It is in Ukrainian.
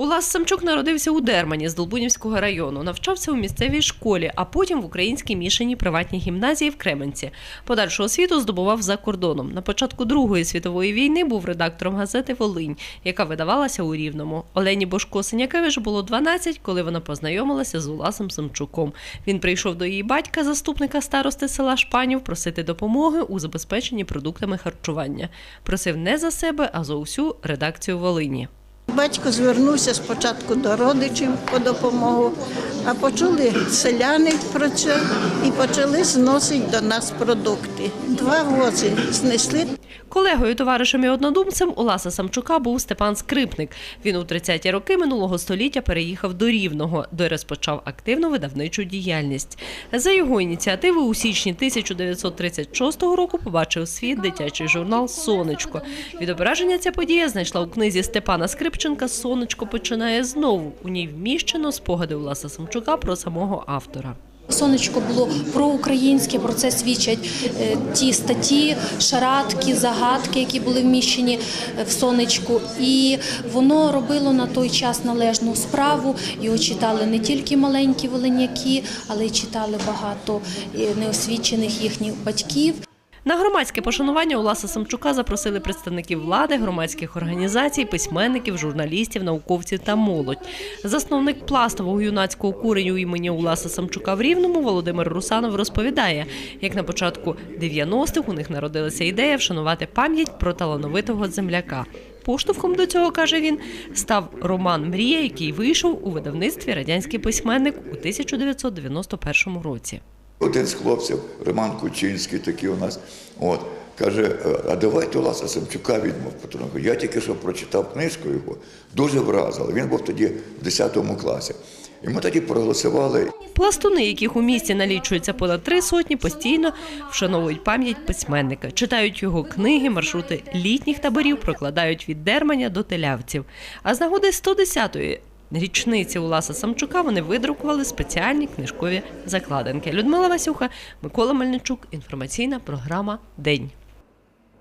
Улас Самчук народився у Дермані з Долбунівського району, навчався у місцевій школі, а потім в українській мішаній приватній гімназії в Кременці. Подальшу освіту здобував за кордоном. На початку Другої світової війни був редактором газети Волинь, яка видавалася у Рівному. Олені Бошко Синякевич було 12, коли вона познайомилася з Уласом Самчуком. Він прийшов до її батька, заступника старости села Шпанів, просити допомоги у забезпеченні продуктами харчування. Просив не за себе, а за усю редакцію Волині. Батько звернувся спочатку до родичів по допомогу, а почули селяни про це і почали зносити до нас продукти. Два вози знесли. Колегою, товаришем і однодумцем Уласа Самчука був Степан Скрипник. Він у 30-ті роки минулого століття переїхав до Рівного, де розпочав активну видавничу діяльність. За його ініціативи у січні 1936 року побачив світ дитячий журнал Сонечко. Відображення ця подія знайшла у книзі Степана Скрипченка Сонечко починає знову. У ній вміщено спогади Уласа Самчука про самого автора. Сонечко було проукраїнське, про це свідчать е, ті статті, шарадки, загадки, які були вміщені е, в сонечку. І воно робило на той час належну справу. Його читали не тільки маленькі волиняки, але й читали багато е, неосвічених їхніх батьків. На громадське пошанування Уласа Самчука запросили представників влади, громадських організацій, письменників, журналістів, науковців та молодь. Засновник пластового юнацького куреню імені Уласа Самчука в Рівному Володимир Русанов розповідає, як на початку 90-х у них народилася ідея вшанувати пам'ять про талановитого земляка. Поштовхом до цього, каже він, став роман Мрія, який вийшов у видавництві радянський письменник у 1991 році. Один з хлопців, Роман Кучинський, такий у нас, от, каже, а давайте Ласа Самчука візьмемо. Тому Я тільки що прочитав книжку його, дуже вразило. Він був тоді в 10 класі. І ми тоді проголосували. Пластуни, яких у місті налічується понад три сотні, постійно вшановують пам'ять письменника, читають його книги, маршрути літніх таборів прокладають від Дерманя до Телявців. А з нагоди 110-ї річниці Уласа Самчука вони видрукували спеціальні книжкові закладинки. Людмила Васюха, Микола Мельничук. Інформаційна програма День.